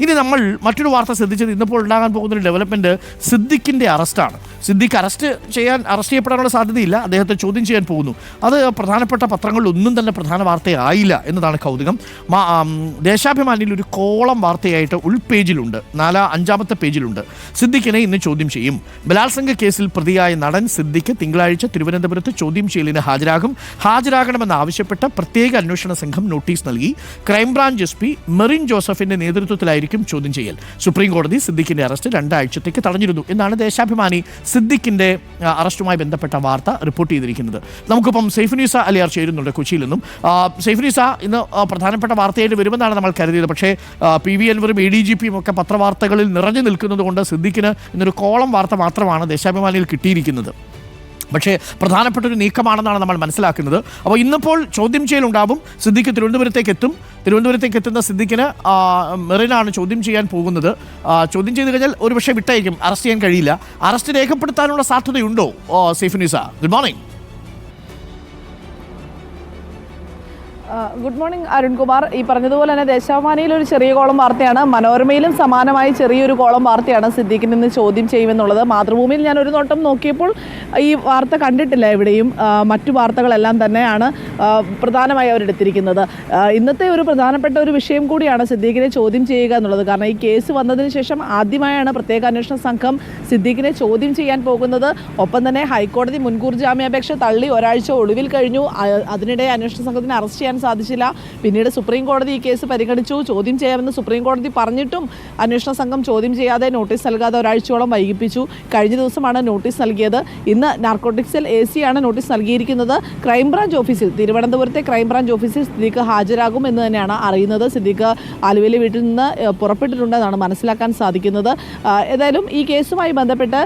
ഇനി നമ്മൾ മറ്റൊരു വാർത്ത ശ്രദ്ധിച്ചത് ഇന്നിപ്പോൾ ഉണ്ടാകാൻ പോകുന്ന ഒരു ഡെവലപ്മെന്റ് സിദ്ദിഖിന്റെ അറസ്റ്റാണ്. സിദ്ദിഖ് അറസ്റ്റ് ചെയ്യാൻ അറസ്റ്റ് ചെയ്യപ്പെടാനുള്ള സാധ്യതയില്ല. അദ്ദേഹത്തെ ചോദ്യം ചെയ്യാൻ പോകുന്നു. അത് പ്രധാനപ്പെട്ട പത്രങ്ങളിലൊന്നും തന്നെ പ്രധാന വാർത്തയായില്ല എന്നതാണ് കൗതുകം. ദേശാഭിമാനിയിൽ ഒരു കോളം വാർത്തയായിട്ട് ഉൾപേജിലുണ്ട്. നാലാ അഞ്ചാമത്തെ പേജിലുണ്ട്. സിദ്ദിഖിനെ ഇന്ന് ചോദ്യം ചെയ്യും. ബലാത്സംഗ കേസിൽ പ്രതിയായ നടൻ സിദ്ദിഖ് തിങ്കളാഴ്ച തിരുവനന്തപുരത്ത് ചോദ്യം ചെയ്യലിന് ഹാജരാകും. ഹാജരാകണമെന്ന് ആവശ്യപ്പെട്ട് പ്രത്യേക അന്വേഷണ സംഘം നോട്ടീസ് നൽകി. ക്രൈംബ്രാഞ്ച് എസ് പി മെറിൻ ജോസഫിന്റെ നേതൃത്വത്തിലായിരിക്കും ചോദ്യം ചെയ്യൽ. സുപ്രീം കോടതി സിദ്ദിഖിന്റെ അറസ്റ്റ് രണ്ടാഴ്ചത്തേക്ക് തടഞ്ഞിരുന്നു എന്നാണ് ദേശാഭിമാനി സിദ്ദിഖിന്റെ അറസ്റ്റുമായി ബന്ധപ്പെട്ട വാർത്ത റിപ്പോർട്ട് ചെയ്തിരിക്കുന്നത്. നമുക്കിപ്പം സൈഫുനീസ അലിയാർ ചേരുന്നുണ്ട് കൊച്ചിയിൽ നിന്നും. സൈഫുനീസ ഇന്ന് പ്രധാനപ്പെട്ട വാർത്തയായിട്ട് വരുമെന്നാണ് നമ്മൾ കരുതിയത്. പക്ഷേ പി വി അൻവറും എ ഡി ജി പിയും ഒക്കെ പത്രവാർത്തകളിൽ നിറഞ്ഞു നിൽക്കുന്നത് കൊണ്ട് സിദ്ദിഖിന് ഇന്നൊരു കോളം വാർത്ത മാത്രമാണ് ദേശാഭിമാനിയിൽ കിട്ടിയിരിക്കുന്നത്. പക്ഷേ പ്രധാനപ്പെട്ട ഒരു നീക്കമാണെന്നാണ് നമ്മൾ മനസ്സിലാക്കുന്നത്. അപ്പോൾ ഇന്നിപ്പോൾ ചോദ്യം ചെയ്യലുണ്ടാവും. സിദ്ദിഖ് തിരുവനന്തപുരത്തേക്ക് എത്തും. തിരുവനന്തപുരത്തേക്ക് എത്തുന്ന സിദ്ദിഖിന് മെറിനാണ് ചോദ്യം ചെയ്യാൻ പോകുന്നത്. ചോദ്യം ചെയ്ത് കഴിഞ്ഞാൽ ഒരുപക്ഷെ വിട്ടായിരിക്കും അറസ്റ്റ് ചെയ്യാൻ കഴിയില്ല. അറസ്റ്റ് രേഖപ്പെടുത്താനുള്ള സാധ്യതയുണ്ടോ? Safe news good morning. Good morning Arunkumar. ഈ പറഞ്ഞതുപോലെ തന്നെ ദേശാഭിമാനിയിൽ ഒരു ചെറിയ കോളം വാർത്തയാണ്. മനോരമയിലും സമാനമായി ചെറിയൊരു കോളം വാർത്തയാണ് സിദ്ദീഖിൽ നിന്ന് ചോദ്യം ചെയ്യുമെന്നുള്ളത്. മാതൃഭൂമിയിൽ ഞാൻ ഒരു നോട്ടം നോക്കിയപ്പോൾ ഈ വാർത്ത കണ്ടിട്ടില്ല എവിടെയും. മറ്റു വാർത്തകളെല്ലാം തന്നെയാണ് പ്രധാനമായി അവരെടുത്തിരിക്കുന്നത്. ഇന്നത്തെ ഒരു പ്രധാനപ്പെട്ട ഒരു വിഷയം കൂടിയാണ് സിദ്ദീഖിനെ ചോദ്യം ചെയ്യുക എന്നുള്ളത്. കാരണം ഈ കേസ് വന്നതിന് ശേഷം ആദ്യമായാണ് പ്രത്യേക അന്വേഷണ സംഘം സിദ്ദീഖിനെ ചോദ്യം ചെയ്യാൻ പോകുന്നത്. ഒപ്പം തന്നെ ഹൈക്കോടതി മുൻകൂർ ജാമ്യാപേക്ഷ തള്ളി ഒരാഴ്ച ഒളിവിൽ കഴിഞ്ഞു. അതിനിടെ അന്വേഷണ സംഘത്തിന് അറസ്റ്റ് ചെയ്യാൻ സാധിച്ചില്ല. പിന്നീട് സുപ്രീം കോടതി ഈ കേസ് പരിഗണിച്ചു. ചോദ്യം ചെയ്യാമെന്ന് സുപ്രീം കോടതി പറഞ്ഞിട്ടും അന്വേഷണ സംഘം ചോദ്യം ചെയ്യാതെ നോട്ടീസ് നൽകാതെ ഒരാഴ്ചയോളം വൈകിപ്പിച്ചു. കഴിഞ്ഞ ദിവസമാണ് നോട്ടീസ് നൽകിയത്. ഇന്ന് നാർക്കോട്ടിക്സിൽ എ സിയാണ് നോട്ടീസ് നൽകിയിരിക്കുന്നത്. ക്രൈംബ്രാഞ്ച് ഓഫീസിൽ തിരുവനന്തപുരത്തെ ക്രൈംബ്രാഞ്ച് ഓഫീസിൽ സിദ്ദീഖ് ഹാജരാകും എന്ന് തന്നെയാണ് അറിയുന്നത്. സിദ്ദീഖ് ആലുവയിലെ വീട്ടിൽ നിന്ന് പുറപ്പെട്ടിട്ടുണ്ടെന്നാണ് മനസ്സിലാക്കാൻ സാധിക്കുന്നത്. ഏതായാലും ഈ കേസുമായി ബന്ധപ്പെട്ട്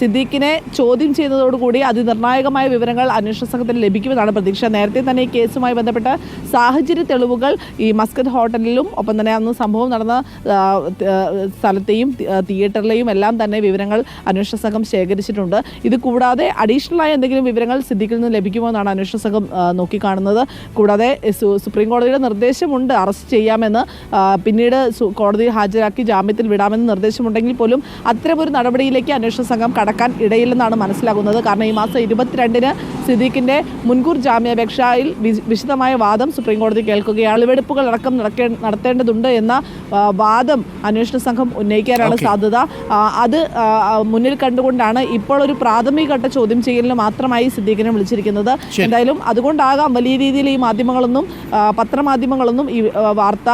സിദ്ദീഖിനെ ചോദ്യം ചെയ്യുന്നതോടുകൂടി അതിനിർണായകമായ വിവരങ്ങൾ അന്വേഷണ സംഘത്തിന് ലഭിക്കുമെന്നാണ് പ്രതീക്ഷ. നേരത്തെ തന്നെ ഈ കേസുമായി ബന്ധപ്പെട്ട് സാഹചര്യ തെളിവുകൾ ഈ മസ്കറ്റ് ഹോട്ടലിലും ഒപ്പം തന്നെ അന്ന് സംഭവം നടന്ന സ്ഥലത്തെയും തിയേറ്ററിലെയും എല്ലാം തന്നെ വിവരങ്ങൾ അന്വേഷണ സംഘം ശേഖരിച്ചിട്ടുണ്ട്. ഇത് കൂടാതെ അഡീഷണലായ എന്തെങ്കിലും വിവരങ്ങൾ സിദ്ധിക്കിൽ നിന്ന് ലഭിക്കുമോ എന്നാണ് അന്വേഷണ സംഘം നോക്കിക്കാണുന്നത്. കൂടാതെ സുപ്രീം കോടതിയുടെ നിർദ്ദേശമുണ്ട് അറസ്റ്റ് ചെയ്യാമെന്ന് പിന്നീട് കോടതി ഹാജരാക്കി ജാമ്യത്തിൽ വിടാമെന്ന് നിർദ്ദേശമുണ്ടെങ്കിൽ പോലും അത്തരമൊരു നടപടിയിലേക്ക് അന്വേഷണ സംഘം കടക്കാൻ ഇടയില്ലെന്നാണ് മനസ്സിലാകുന്നത്. കാരണം ഈ മാസം ഇരുപത്തിരണ്ടിന് സിദ്ദീഖിന്റെ മുൻകൂർ ജാമ്യാപേക്ഷയിൽ വിശദമായ വാദം സുപ്രീംകോടതി കേൾക്കുകയാണ്. തെളിവെടുപ്പുകൾ അടക്കം നടക്കേ നടത്തേണ്ടതുണ്ട് എന്ന വാദം അന്വേഷണ സംഘം ഉന്നയിക്കാനാണ്. സാധ്യത. അത് മുന്നിൽ കണ്ടുകൊണ്ടാണ് ഇപ്പോൾ ഒരു പ്രാഥമിക ഘട്ട ചോദ്യം ചെയ്യലിന് മാത്രമായി സിദ്ദീഖിനെ വിളിച്ചിരിക്കുന്നത്. എന്തായാലും അതുകൊണ്ടാകാം വലിയ രീതിയിൽ ഈ മാധ്യമങ്ങളൊന്നും പത്രമാധ്യമങ്ങളൊന്നും ഈ വാർത്ത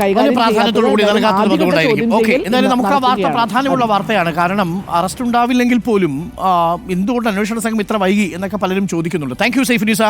കൈകാര്യം എന്തായാലും നമുക്ക് ആ വാർത്ത പ്രാധാന്യമുള്ള വാർത്തയാണ്. കാരണം അറസ്റ്റ് ഉണ്ടാവില്ലെങ്കിൽ പോലും എന്തുകൊണ്ട് അന്വേഷണ സംഘം ഇത്ര വൈകി എന്നൊക്കെ പലരും ചോദിക്കുന്നുണ്ട്. Thank you Saifunisa